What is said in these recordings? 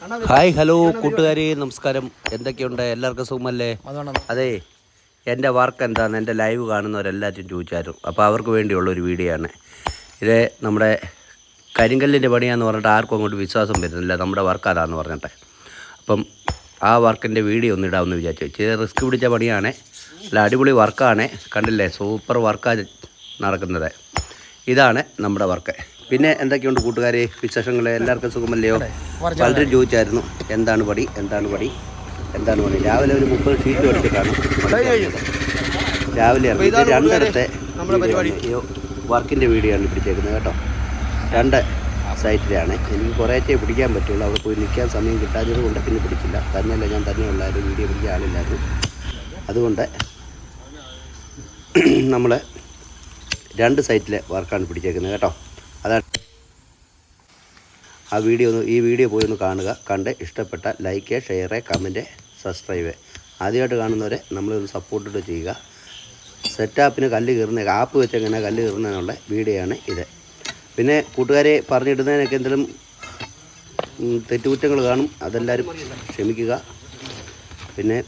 Hi hello കൂട്ടുകാരി നമസ്കാരം. എന്തൊക്കെയുണ്ട്? എല്ലാവർക്കും സുഖമല്ലേ? അതെ എന്റെ വർക്ക് എന്താന്ന് എന്റെ ലൈവ് കാണുന്നവരെല്ലാവരും ചോദിച്ചായിരുന്നു. അപ്പോൾ അവർക്ക് വേണ്ടിയുള്ള ഒരു വീഡിയോ ആണ്. ഇത് നമ്മുടെ കരിങ്കല്ലിന്റെ പണിയാന്ന് പറഞ്ഞിട്ട് ആർക്കും അങ്ങോട്ട് വിശ്വാസം വരുന്നില്ല. നമ്മുടെ വർക്ക് അതാന്ന് പറഞ്ഞിട്ട്. അപ്പം ആ വർക്കിന്റെ വീഡിയോ ഒന്ന് ഇടാമെന്ന് വിചാരിച്ചു. ഇച്ചിരി റിസ്ക് പിടിച്ച പണിയാണ്. അല്ല അടിപൊളി വർക്കാണ് കണ്ടില്ലേ? സൂപ്പർ വർക്കാണ് നടക്കുന്നത്. ഇതാണ് നമ്മുടെ വർക്ക് പിന്നെ എന്തൊക്കെയുണ്ട് കൂട്ടുകാരെ? വിശേഷങ്ങൾ എല്ലാവർക്കും സുഖമല്ലയോ? പലരും ചോദിച്ചായിരുന്നു. എന്താണ് പടി? എന്താണ് പടി? എന്താണ് പണി രാവിലെ ഒരു മുപ്പത് ഷീറ്റ് എടുത്തിട്ടാണ് രാവിലെ രണ്ടരത്തെ രണ്ടിടത്തെ. വർക്കിന്റെ വീഡിയോ ആണ് പിടിച്ചേക്കുന്നത് കേട്ടോ. രണ്ട് സൈറ്റിലാണ്. എനിക്ക് കുറേച്ചേ പിടിക്കാൻ പറ്റുള്ളൂ. അവിടെ പോയി നിൽക്കാൻ സമയം കിട്ടാത്തത് കൊണ്ട് പിന്നെ പിടിച്ചില്ല. തന്നെയല്ല ഞാൻ തന്നെ ഉള്ളായിരുന്നു. വീഡിയോ പിടിക്കാൻ ആളില്ലായിരുന്നു. അതുകൊണ്ട് നമ്മൾ രണ്ട് സൈറ്റിലെ വർക്കാണ് പിടിച്ചേക്കുന്നത് കേട്ടോ. അതാണ്. ആ വീഡിയോ ഒന്ന് ഈ വീഡിയോ പോയി ഒന്ന് കാണുക. കണ്ട് ഇഷ്ടപ്പെട്ട ലൈക്ക് ഷെയർ കമന്റ് സബ്സ്ക്രൈബ് ആദ്യമായിട്ട് കാണുന്നവരെ നമ്മളൊന്ന് സപ്പോർട്ടിട്ട് ചെയ്യുക. സെറ്റാപ്പിന് കല്ല് കീറുന്ന ആപ്പ് വെച്ച് എങ്ങനെ കല്ല് കീറുന്നതിനുള്ള വീഡിയോ ആണ് ഇത്. പിന്നെ കൂട്ടുകാരെ പറഞ്ഞിടുന്നതിനൊക്കെ എന്തെങ്കിലും തെറ്റുകുറ്റങ്ങൾ കാണും അതെല്ലാവരും ക്ഷമിക്കുക. പിന്നെ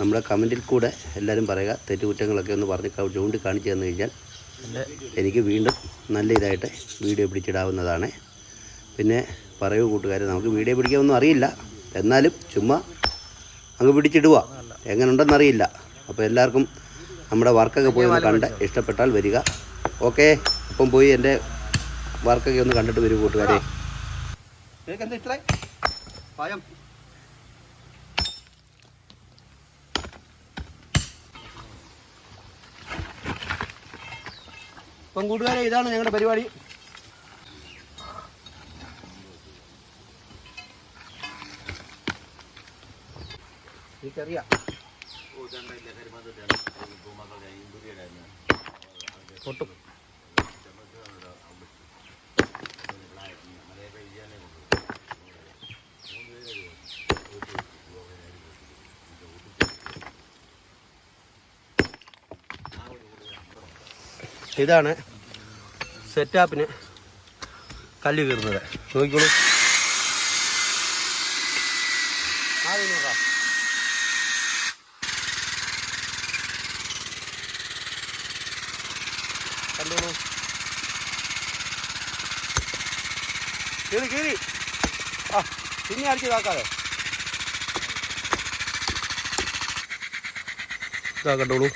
നമ്മുടെ കമന്റിൽ കൂടെ എല്ലാവരും പറയുക തെറ്റുകുറ്റങ്ങളൊക്കെ ഒന്ന് പറഞ്ഞ് ചൂണ്ടിക്കാണിച്ചു ചൂണ്ടി തന്നു കഴിഞ്ഞാൽ എനിക്ക് വീണ്ടും നല്ല ഇതായിട്ട് വീഡിയോ പിടിച്ചിടാവുന്നതാണ്. പിന്നെ പറയൂ കൂട്ടുകാരെ നമുക്ക് വീഡിയോ പിടിക്കാനൊന്നും അറിയില്ല. എന്നാലും ചുമ്മാ അങ്ങ് പിടിച്ചിടുക എങ്ങനെയുണ്ടെന്നറിയില്ല അപ്പോൾ എല്ലാവർക്കും നമ്മുടെ വർക്കൊക്കെ പോയി ഒന്ന് കണ്ട് ഇഷ്ടപ്പെട്ടാൽ വരിക. ഓക്കെ ഇപ്പം പോയി എന്റെ വർക്കൊക്കെ ഒന്ന് കണ്ടിട്ട് വരൂ കൂട്ടുകാരെ. അപ്പം കൂട്ടുകാരെ ഇതാണ് ഞങ്ങളുടെ പരിപാടി. ഇതാണ് സെറ്റാപ്പിന് കല്ല് കീറുന്നത്. നോക്കിക്കോളൂ. കീറി കീറി. ആ പിന്നെ അടിച്ച് ഇതാക്കാതെ ഇതാ കണ്ടോളൂ.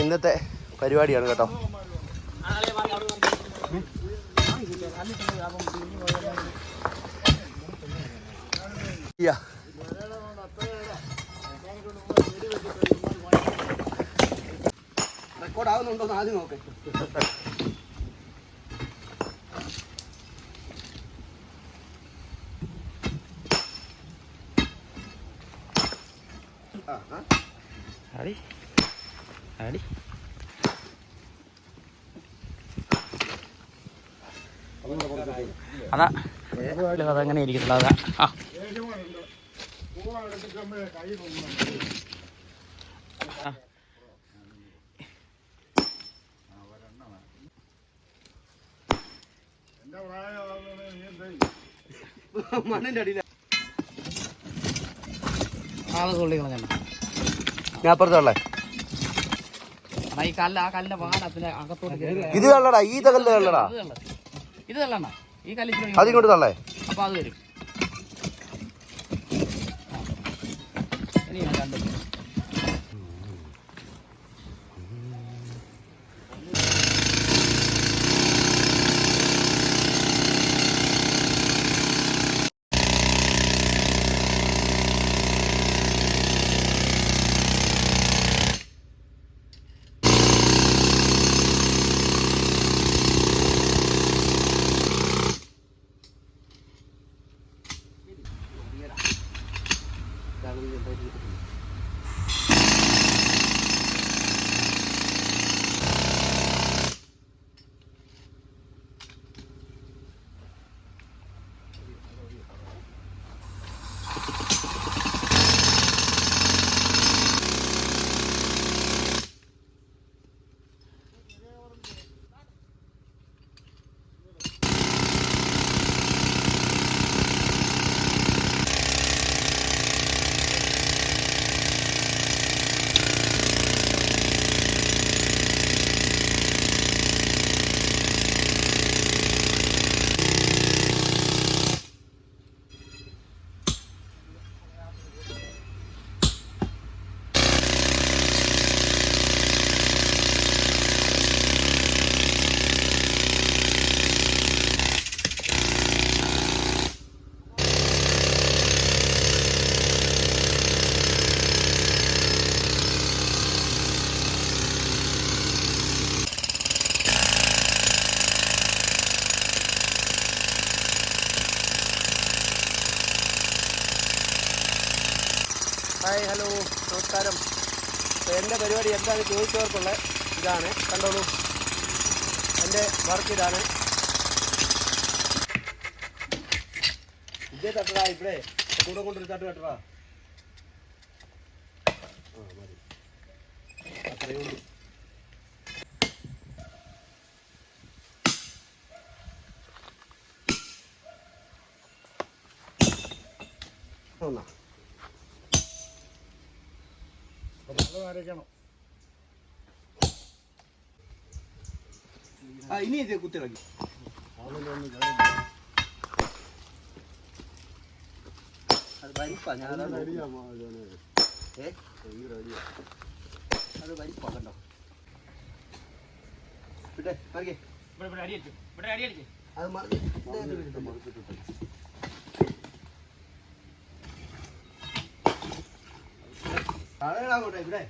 ഇന്നത്തെ പരിപാടിയാണ് കേട്ടോ. റെക്കോർഡ് ആവുന്നുണ്ടോ എന്ന് ആദ്യം നോക്ക് അടി അടി അതാ. അതങ്ങനെ ഇരിക്കത്തില്ല അതാ. ആ. ആ. മണ്ണിന്റെ അടിയില. കളഞ്ഞ ഞാൻ അപ്പുറത്തുള്ളേ ഈ കല്ല് ആ കല്ലിന്റെ വാടത്തിന് അകത്തോട്ട് ഇത് കള്ളടാ ഈ തകല്ല് കള്ളടാ ഇത് ഇത് ഈ കല്ല് അതിങ്ങോട്ട് തള്ളേ. അപ്പൊ അത് വരും ഇനി ഞാൻ കണ്ടു ഹായ് ഹലോ നമസ്കാരം. എന്റെ പരിപാടി എന്താണ് ചോദിച്ചവർക്കുള്ള ഇതാണ്. കണ്ടോളൂ. എന്റെ വർക്ക് ഇതാണ്. ഇതേ തട്ടടാ ഇവിടെ. കൂടെ കൊണ്ടൊരു തട്ട് തട്ടടാ. ആ മതി. അത്രയേ ഉള്ളൂ. ആ ഇനി ഇത് കുത്തിളക്കി. അത് വലിപ്പാ ഞാൻ ഏ? അത് വലിപ്പാ കണ്ടോ? വിട്ടെ മറിക്കേ ഇവിടെ ഇവിടെ അടി അടിച്ചു ഇവിടെ അടി അടിച്ചു അത് മറിച്ച് ഇതേത് വീഴുന്നില്ല. കളയടാ അങ്ങോട്ട് ഇവിടെ.